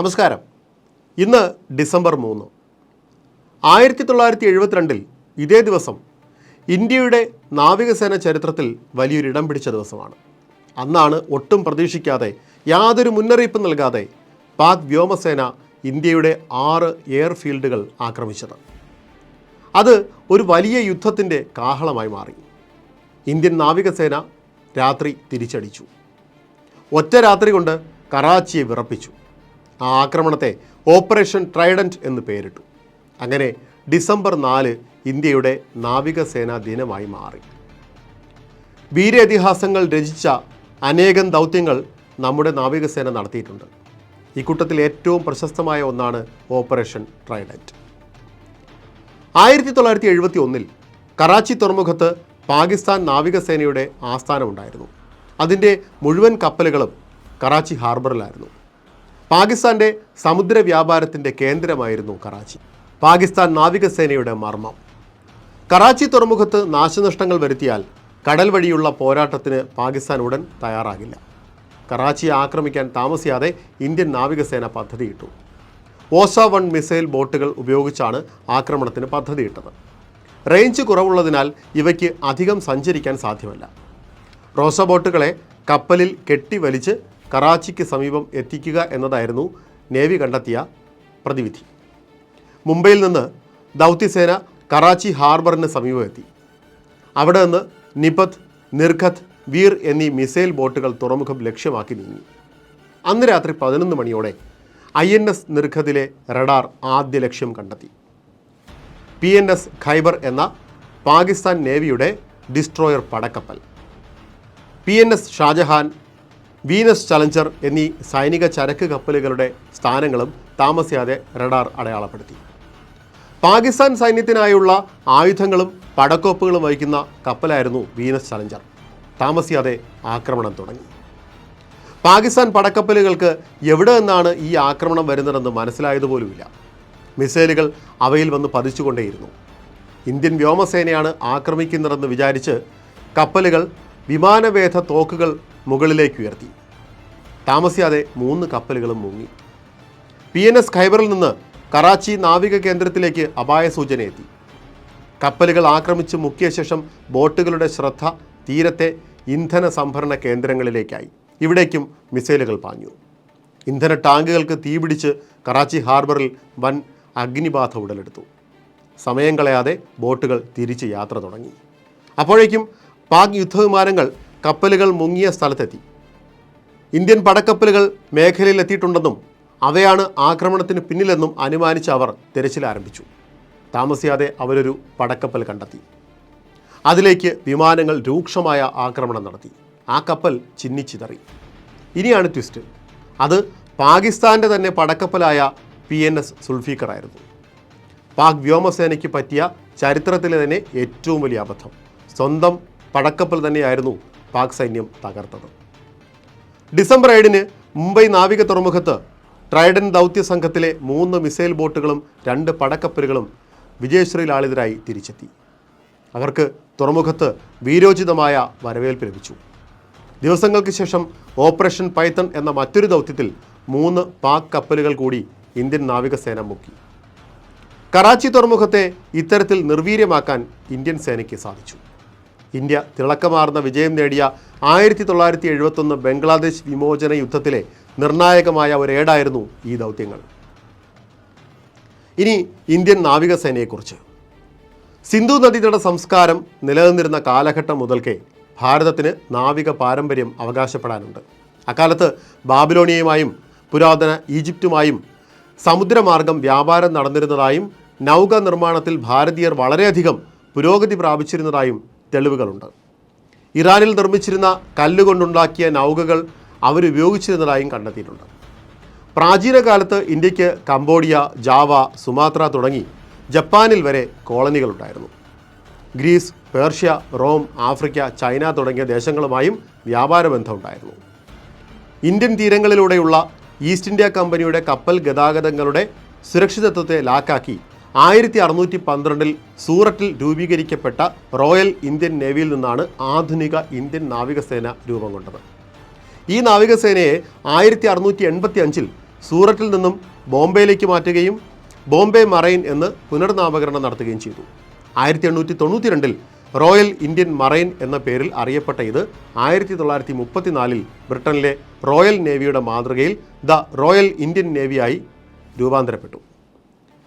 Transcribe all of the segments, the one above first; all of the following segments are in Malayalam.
നമസ്കാരം. ഇന്ന് ഡിസംബർ മൂന്ന്. ആയിരത്തി തൊള്ളായിരത്തി എഴുപത്തിരണ്ടിൽ ഇതേ ദിവസം ഇന്ത്യയുടെ നാവികസേന ചരിത്രത്തിൽ വലിയൊരു ഇടം പിടിച്ച ദിവസമാണ്. അന്നാണ് ഒട്ടും പ്രതീക്ഷിക്കാതെ യാതൊരു മുന്നറിയിപ്പും നൽകാതെ പാക് വ്യോമസേന ഇന്ത്യയുടെ ആറ് എയർഫീൽഡുകൾ ആക്രമിച്ചത്. അത് ഒരു വലിയ യുദ്ധത്തിന്റെ കാഹളമായി മാറി. ഇന്ത്യൻ നാവികസേന രാത്രി തിരിച്ചടിച്ചു. ഒറ്റ രാത്രി കൊണ്ട് കറാച്ചിയെ വിറപ്പിച്ചു. ആ ആക്രമണത്തെ ഓപ്പറേഷൻ ട്രൈഡന്റ് എന്ന് പേരിട്ടു. അങ്ങനെ ഡിസംബർ നാല് ഇന്ത്യയുടെ നാവികസേനാ ദിനമായി മാറി. വീരേതിഹാസങ്ങൾ രചിച്ച അനേകം ദൗത്യങ്ങൾ നമ്മുടെ നാവികസേന നടത്തിയിട്ടുണ്ട്. ഈ കൂട്ടത്തിൽ ഏറ്റവും പ്രശസ്തമായ ഒന്നാണ് ഓപ്പറേഷൻ ട്രൈഡന്റ് ആയിരത്തി തൊള്ളായിരത്തി എഴുപത്തി ഒന്നിൽ കറാച്ചി തുറമുഖത്ത് പാകിസ്ഥാൻ നാവികസേനയുടെ ആസ്ഥാനമുണ്ടായിരുന്നു. അതിന്റെ മുഴുവൻ കപ്പലുകളും കറാച്ചി ഹാർബറിലായിരുന്നു. പാകിസ്ഥാന്റെ സമുദ്ര വ്യാപാരത്തിന്റെ കേന്ദ്രമായിരുന്നു കറാച്ചി. പാകിസ്ഥാൻ നാവികസേനയുടെ മർമ്മം. കറാച്ചി തുറമുഖത്ത് നാശനഷ്ടങ്ങൾ വരുത്തിയാൽ കടൽ വഴിയുള്ള പോരാട്ടത്തിന് പാകിസ്ഥാൻ ഉടൻ തയ്യാറാകില്ല. കറാച്ചിയെ ആക്രമിക്കാൻ താമസിയാതെ ഇന്ത്യൻ നാവികസേന പദ്ധതിയിട്ടു. ഓസ വൺ മിസൈൽ ബോട്ടുകൾ ഉപയോഗിച്ചാണ് ആക്രമണത്തിന് പദ്ധതിയിട്ടത്. റേഞ്ച് കുറവുള്ളതിനാൽ ഇവയ്ക്ക് അധികം സഞ്ചരിക്കാൻ സാധ്യമല്ല. റോസ ബോട്ടുകളെ കപ്പലിൽ കെട്ടിവലിച്ച് കറാച്ചിക്ക് സമീപം എത്തിക്കുക എന്നതായിരുന്നു നേവി കണ്ടെത്തിയ പ്രതിവിധി. മുംബൈയിൽ നിന്ന് ദൗത്യസേന കറാച്ചി ഹാർബറിന് സമീപം എത്തി അവിടെ നിന്ന് നിപത് നിർഖത്ത് വീർ എന്നീ മിസൈൽ ബോട്ടുകൾ തുറമുഖം ലക്ഷ്യമാക്കി നീങ്ങി. അന്ന് രാത്രി പതിനൊന്ന് മണിയോടെ ഐ എൻ എസ് നിർഖത്തിലെ റഡാർ ആദ്യ ലക്ഷ്യം കണ്ടെത്തി. പി എൻ എസ് ഖൈബർ എന്ന പാകിസ്ഥാൻ നേവിയുടെ destroyer പടക്കപ്പൽ. P N S Shahjahan Venus Challenger എന്നീ സൈനിക ചരക്ക് കപ്പലുകളുടെ സ്ഥാനങ്ങളും താമസിയാതെ റഡാർ അടയാളപ്പെടുത്തി. പാകിസ്ഥാൻ സൈന്യത്തിനായുള്ള ആയുധങ്ങളും പടക്കോപ്പുകളും വഹിക്കുന്ന കപ്പലായിരുന്നു വീനസ് ചലഞ്ചർ. താമസിയാതെ ആക്രമണം തുടങ്ങി. പാകിസ്ഥാൻ പടക്കപ്പലുകൾക്ക് എവിടെ നിന്നാണ് ഈ ആക്രമണം വരുന്നതെന്ന് മനസ്സിലായതുപോലുമില്ല. മിസൈലുകൾ അവയിൽ വന്ന് പതിച്ചുകൊണ്ടേയിരുന്നു. ഇന്ത്യൻ വ്യോമസേനയാണ് ആക്രമിക്കുന്നതെന്ന് വിചാരിച്ച് കപ്പലുകൾ വിമാനവേധ തോക്കുകൾ മുകളിലേക്ക് ഉയർത്തി താമസിയാതെ മൂന്ന് കപ്പലുകളും മുങ്ങി. പി എൻ എസ് ഖൈബറിൽ നിന്ന് കറാച്ചി നാവിക കേന്ദ്രത്തിലേക്ക് അപായ സൂചന എത്തി. കപ്പലുകൾ ആക്രമിച്ച് മുക്കിയ ശേഷം ബോട്ടുകളുടെ ശ്രദ്ധ തീരത്തെ ഇന്ധന സംഭരണ കേന്ദ്രങ്ങളിലേക്കായി. ഇവിടേക്കും മിസൈലുകൾ പാഞ്ഞു. ഇന്ധന ടാങ്കുകൾക്ക് തീപിടിച്ച് കറാച്ചി ഹാർബറിൽ വൻ അഗ്നിബാധ ഉടലെടുത്തു. സമയം കളയാതെ ബോട്ടുകൾ തിരിച്ച് യാത്ര തുടങ്ങി. അപ്പോഴേക്കും പാക് യുദ്ധവിമാനങ്ങൾ കപ്പലുകൾ മുങ്ങിയ സ്ഥലത്തെത്തി. ഇന്ത്യൻ പടക്കപ്പലുകൾ മേഖലയിൽ എത്തിയിട്ടുണ്ടെന്നും അവയാണ് ആക്രമണത്തിന് പിന്നിലെന്നും അനുമാനിച്ച് അവർ തിരച്ചിൽ ആരംഭിച്ചു. താമസിയാതെ അവരൊരു പടക്കപ്പൽ കണ്ടെത്തി. അതിലേക്ക് വിമാനങ്ങൾ രൂക്ഷമായ ആക്രമണം നടത്തി. ആ കപ്പൽ ചിന്നിച്ചിതറി. ഇനിയാണ് ട്വിസ്റ്റ്. അത് പാകിസ്ഥാന്റെ തന്നെ പടക്കപ്പലായ പി എൻ എസ് സുൽഫീക്കറായിരുന്നു പാക് വ്യോമസേനയ്ക്ക് പറ്റിയ ചരിത്രത്തിലെ തന്നെ ഏറ്റവും വലിയ അബദ്ധം. സ്വന്തം പടക്കപ്പൽ തന്നെയായിരുന്നു പാക് സൈന്യം തകർത്തത്. ഡിസംബർ ഏഴിന് മുംബൈ നാവിക തുറമുഖത്ത് ട്രൈഡൻ ദൗത്യ സംഘത്തിലെ മൂന്ന് മിസൈൽ ബോട്ടുകളും രണ്ട് പടക്കപ്പലുകളും വിജയശ്രീ ലാളിതരായി തിരിച്ചെത്തി. അവർക്ക് തുറമുഖത്ത് വീരോചിതമായ വരവേൽപ്പ് ലഭിച്ചു. ദിവസങ്ങൾക്ക് ശേഷം ഓപ്പറേഷൻ പൈത്തൺ എന്ന മറ്റൊരു ദൗത്യത്തിൽ മൂന്ന് പാക് കപ്പലുകൾ കൂടി ഇന്ത്യൻ നാവികസേന മുക്കി. കറാച്ചി തുറമുഖത്തെ ഇത്തരത്തിൽ നിർവീര്യമാക്കാൻ ഇന്ത്യൻ സേനയ്ക്ക് സാധിച്ചു. ഇന്ത്യ തിളക്കമാർന്ന വിജയം നേടിയ ആയിരത്തി തൊള്ളായിരത്തി എഴുപത്തൊന്ന് ബംഗ്ലാദേശ് വിമോചന യുദ്ധത്തിലെ നിർണായകമായ ഒരേടായിരുന്നു ഈ ദൗത്യങ്ങൾ. ഇനി ഇന്ത്യൻ നാവികസേനയെക്കുറിച്ച്. സിന്ധു നദീതട സംസ്കാരം നിലനിന്നിരുന്ന കാലഘട്ടം മുതൽക്കേ ഭാരതത്തിന് നാവിക പാരമ്പര്യം അവകാശപ്പെടാനുണ്ട്. അക്കാലത്ത് ബാബിലോണിയയുമായും പുരാതന ഈജിപ്തുമായും സമുദ്രമാർഗം വ്യാപാരം നടന്നിരുന്നതായും നൗക നിർമ്മാണത്തിൽ ഭാരതീയർ വളരെയധികം പുരോഗതി പ്രാപിച്ചിരുന്നതായും തെളിവുകളുണ്ട്. ഇറാനിൽ നിർമ്മിച്ചിരുന്ന കല്ലുകൊണ്ടുണ്ടാക്കിയ നൗകകൾ അവരുപയോഗിച്ചിരുന്നതായും കണ്ടെത്തിയിട്ടുണ്ട്. പ്രാചീന കാലത്ത് ഇന്ത്യയ്ക്ക് കംബോഡിയ ജാവ സുമാത്ര തുടങ്ങി ജപ്പാനിൽ വരെ കോളനികളുണ്ടായിരുന്നു. Greece Persia Rome Africa China തുടങ്ങിയ ദേശങ്ങളുമായും വ്യാപാര ബന്ധമുണ്ടായിരുന്നു. ഇന്ത്യൻ തീരങ്ങളിലൂടെയുള്ള ഈസ്റ്റ് ഇന്ത്യ കമ്പനിയുടെ കപ്പൽ ഗതാഗതങ്ങളുടെ സുരക്ഷിതത്വത്തെ ലാക്കാക്കി ആയിരത്തി അറുന്നൂറ്റി പന്ത്രണ്ടിൽ സൂററ്റിൽ രൂപീകരിക്കപ്പെട്ട റോയൽ ഇന്ത്യൻ നേവിയിൽ നിന്നാണ് ആധുനിക ഇന്ത്യൻ നാവികസേന രൂപം കൊണ്ടത്. ഈ നാവികസേനയെ ആയിരത്തി അറുന്നൂറ്റി എൺപത്തി അഞ്ചിൽ സൂററ്റിൽ നിന്നും ബോംബെയിലേക്ക് മാറ്റുകയും ബോംബെ മറൈൻ എന്ന് പുനർനാമകരണം നടത്തുകയും ചെയ്തു. ആയിരത്തി എണ്ണൂറ്റി തൊണ്ണൂറ്റി രണ്ടിൽ റോയൽ ഇന്ത്യൻ മറൈൻ എന്ന പേരിൽ അറിയപ്പെട്ട ഇത് ആയിരത്തി തൊള്ളായിരത്തി മുപ്പത്തിനാലിൽ ബ്രിട്ടനിലെ റോയൽ നേവിയുടെ മാതൃകയിൽ ദ റോയൽ ഇന്ത്യൻ നേവിയായി രൂപാന്തരപ്പെട്ടു.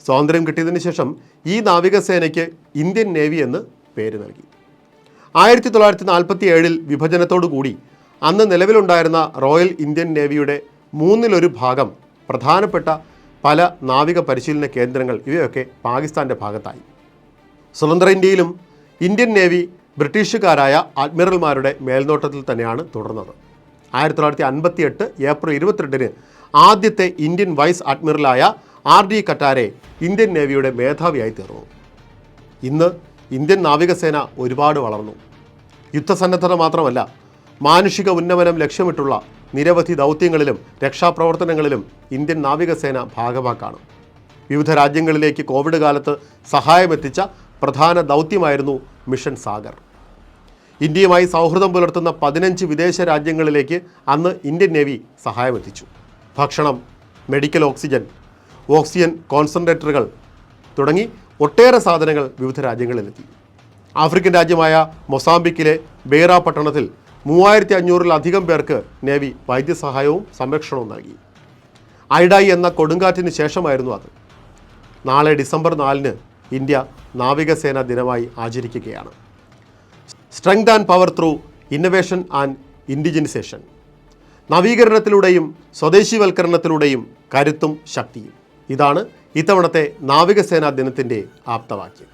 സ്വാതന്ത്ര്യം കിട്ടിയതിനു ശേഷം ഈ നാവികസേനയ്ക്ക് ഇന്ത്യൻ നേവി എന്ന് പേര് നൽകി. ആയിരത്തി തൊള്ളായിരത്തി നാൽപ്പത്തി ഏഴിൽ വിഭജനത്തോടുകൂടി അന്ന് നിലവിലുണ്ടായിരുന്ന റോയൽ ഇന്ത്യൻ നേവിയുടെ മൂന്നിലൊരു ഭാഗം പ്രധാനപ്പെട്ട പല നാവിക പരിശീലന കേന്ദ്രങ്ങൾ ഇവയൊക്കെ പാകിസ്ഥാന്റെ ഭാഗത്തായി. സ്വതന്ത്ര ഇന്ത്യയിലും ഇന്ത്യൻ നേവി ബ്രിട്ടീഷുകാരായ അഡ്മിറൽമാരുടെ മേൽനോട്ടത്തിൽ തന്നെയാണ് തുടർന്നത്. ആയിരത്തി തൊള്ളായിരത്തി അൻപത്തി എട്ട് ഏപ്രിൽ ഇരുപത്തിരണ്ടിന് ആദ്യത്തെ ഇന്ത്യൻ വൈസ് അഡ്മിറലായ ആർ ഡി കട്ടാരെ ഇന്ത്യൻ നേവിയുടെ മേധാവിയായി തീർന്നു. ഇന്ന് ഇന്ത്യൻ നാവികസേന ഒരുപാട് വളർന്നു. യുദ്ധസന്നദ്ധത മാത്രമല്ല മാനുഷിക ഉന്നമനം ലക്ഷ്യമിട്ടുള്ള നിരവധി ദൗത്യങ്ങളിലും രക്ഷാപ്രവർത്തനങ്ങളിലും ഇന്ത്യൻ നാവികസേന ഭാഗമാക്കാണ്. വിവിധ രാജ്യങ്ങളിലേക്ക് കോവിഡ് കാലത്ത് സഹായമെത്തിച്ച പ്രധാന ദൗത്യമായിരുന്നു മിഷൻ സാഗർ. ഇന്ത്യയുമായി സൗഹൃദം പുലർത്തുന്ന പതിനഞ്ച് വിദേശ രാജ്യങ്ങളിലേക്ക് അന്ന് ഇന്ത്യൻ നേവി സഹായമെത്തിച്ചു. ഭക്ഷണം മെഡിക്കൽ ഓക്സിജൻ ഓക്സിജൻ കോൺസെൻട്രേറ്ററുകൾ തുടങ്ങി ഒട്ടേറെ സാധനങ്ങൾ വിവിധ രാജ്യങ്ങളിലെത്തി. ആഫ്രിക്കൻ രാജ്യമായ മൊസാംബിക്കിലെ ബെയ്റ പട്ടണത്തിൽ മൂവായിരത്തി അഞ്ഞൂറിലധികം പേർക്ക് നേവി വൈദ്യസഹായവും സംരക്ഷണവും നൽകി. ഐഡായി എന്ന കൊടുങ്കാറ്റിന് ശേഷമായിരുന്നു അത്. നാളെ ഡിസംബർ നാലിന് ഇന്ത്യ നാവികസേന ദിനമായി ആചരിക്കുകയാണ്. Strength and power through innovation and indigenisation നവീകരണത്തിലൂടെയും സ്വദേശിവൽക്കരണത്തിലൂടെയും കരുത്തും ശക്തിയും. ഇതാണ് ഇത്തവണത്തെ നാവികസേനാ ദിനത്തിന്റെ ആപ്തവാക്യം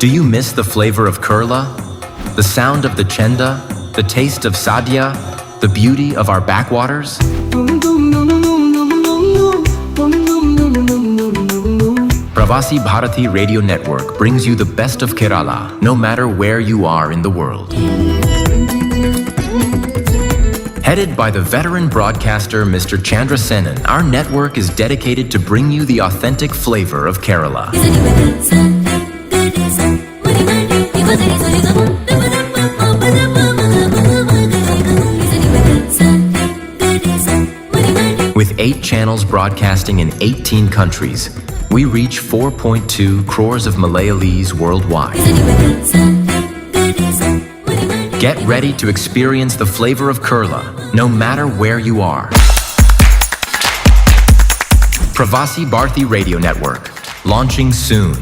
Do you miss the flavor of Kurla? The sound of the chenda? The taste of sadhya? The beauty of our backwaters? Pravasi Bharati Radio Network brings you the best of Kerala, no matter where you are in the world. Headed by the veteran broadcaster Mr. Chandra Senan, our network is dedicated to bring you the authentic flavor of Kerala. With eight channels broadcasting in 18 countries, we reach 4.2 crores of Malayalees worldwide. Get ready to experience the flavor of Kurla, no matter where you are. Pravasi Bharti Radio Network, launching soon.